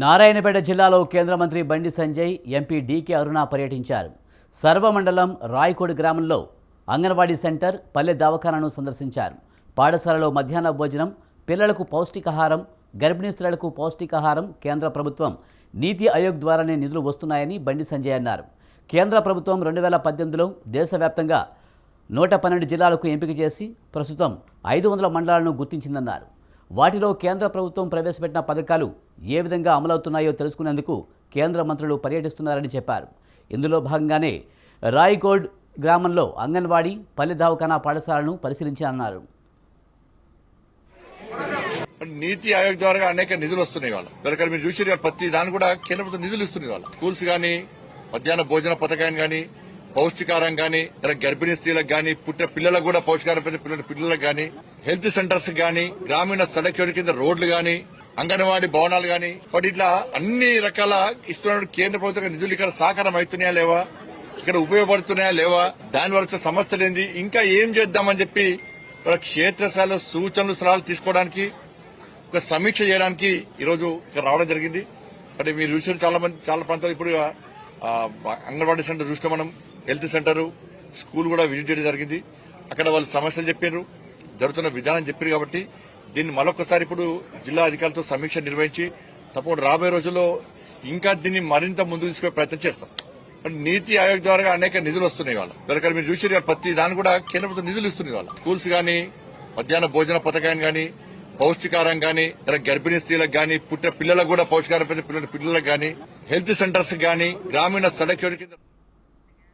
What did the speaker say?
నారాయణపేట జిల్లాలో కేంద్ర మంత్రి బండి సంజయ్ ఎంపీ డీకే అరుణ పర్యటించారు. సర్వమండలం రాయకోడి గ్రామంలో అంగన్వాడీ సెంటర్ పల్లె దవాఖానను సందర్శించారు. పాఠశాలలో మధ్యాహ్న భోజనం పిల్లలకు పౌష్టికాహారం గర్భిణీ స్త్రీలకు పౌష్టికాహారం కేంద్ర ప్రభుత్వం నీతి ఆయోగ్ ద్వారానే నిధులు వస్తున్నాయని బండి సంజయ్ అన్నారు. కేంద్ర ప్రభుత్వం రెండు వేల పద్దెనిమిదిలో దేశవ్యాప్తంగా నూట పన్నెండు జిల్లాలకు ఎంపిక చేసి ప్రస్తుతం ఐదు వందల మండలాలను గుర్తించిందన్నారు. వాటిలో కేంద్ర ప్రభుత్వం ప్రవేశపెట్టిన పథకాలు ఏ విధంగా అమలవుతున్నాయో తెలుసుకునేందుకు కేంద్ర మంత్రులు పర్యటిస్తున్నారని చెప్పారు. ఇందులో భాగంగానే రాయ్కోడ్ గ్రామంలో అంగన్వాడీ పల్లె దవాఖానా పాఠశాలను పరిశీలించారన్నారు నీతి ఆయోగ్ ద్వారా అనేక నిధులు వస్తున్నాయి వాళ్ళ. మీరు చూసి ప్రతి దాని కూడా కేంద్ర ప్రభుత్వం నిధులు ఇస్తుంది వాళ్ళ. స్కూల్స్ కానీ మధ్యాహ్న భోజన పథకాన్ని కానీ పౌష్టికారం కానీ ఇలా గర్భిణీ స్త్రీలకు కానీ పుట్టిన పిల్లలకు కూడా పౌష్టికారం పెద్ద పిల్లల పిల్లలకు కానీ హెల్త్ సెంటర్స్ కానీ గ్రామీణ సడక్ కింద రోడ్లు కానీ అంగన్వాడీ భవనాలు కానీ వాటి ఇట్లా అన్ని రకాల ఇస్తున్న కేంద్ర ప్రభుత్వం నిధులు ఇక్కడ సాకారం అవుతున్నాయా లేవా? ఇక్కడ ఉపయోగపడుతున్నాయా లేవా? దాని వల్ల సమస్యలు ఏంది? ఇంకా ఏం చేద్దామని చెప్పి క్షేత్రస్థాయిలో సూచనలు సలహాలు తీసుకోవడానికి ఒక సమీక్ష చేయడానికి ఈరోజు ఇక్కడ రావడం జరిగింది. అంటే మీరు చూసిన చాలా మంది చాలా ప్రాంతాలు ఇప్పుడు అంగన్వాడీ సెంటర్ చూస్తే మనం. హెల్త్ సెంటర్ స్కూల్ కూడా విజిట్ చేయడం జరిగింది. అక్కడ వాళ్ళు సమస్యలు చెప్పారు జరుగుతున్న విధానం చెప్పారు కాబట్టి దీన్ని మరొకసారి ఇప్పుడు జిల్లా అధికారులతో సమీక్ష నిర్వహించి తప్పకుండా రాబోయే రోజుల్లో ఇంకా దీన్ని మరింత ముందుకు తీసుకునే ప్రయత్నం చేస్తాం. నీతి ఆయోగ్ ద్వారా అనేక నిధులు వస్తున్నాయి వాళ్ళ. ఇక్కడ మీరు చూసి ప్రతి దాని కూడా కేంద్ర ప్రభుత్వం నిధులు ఇస్తుంది వాళ్ళ. స్కూల్స్ గానీ మధ్యాహ్న భోజన పథకాన్ని గానీ పౌష్టికారం గానీ ఇలా గర్భిణీ స్త్రీలకు గానీ పుట్టిన పిల్లలకు కూడా పౌష్టికారం పిల్లల పిల్లలకు గానీ హెల్త్ సెంటర్స్ గానీ గ్రామీణ సడక్ చోటు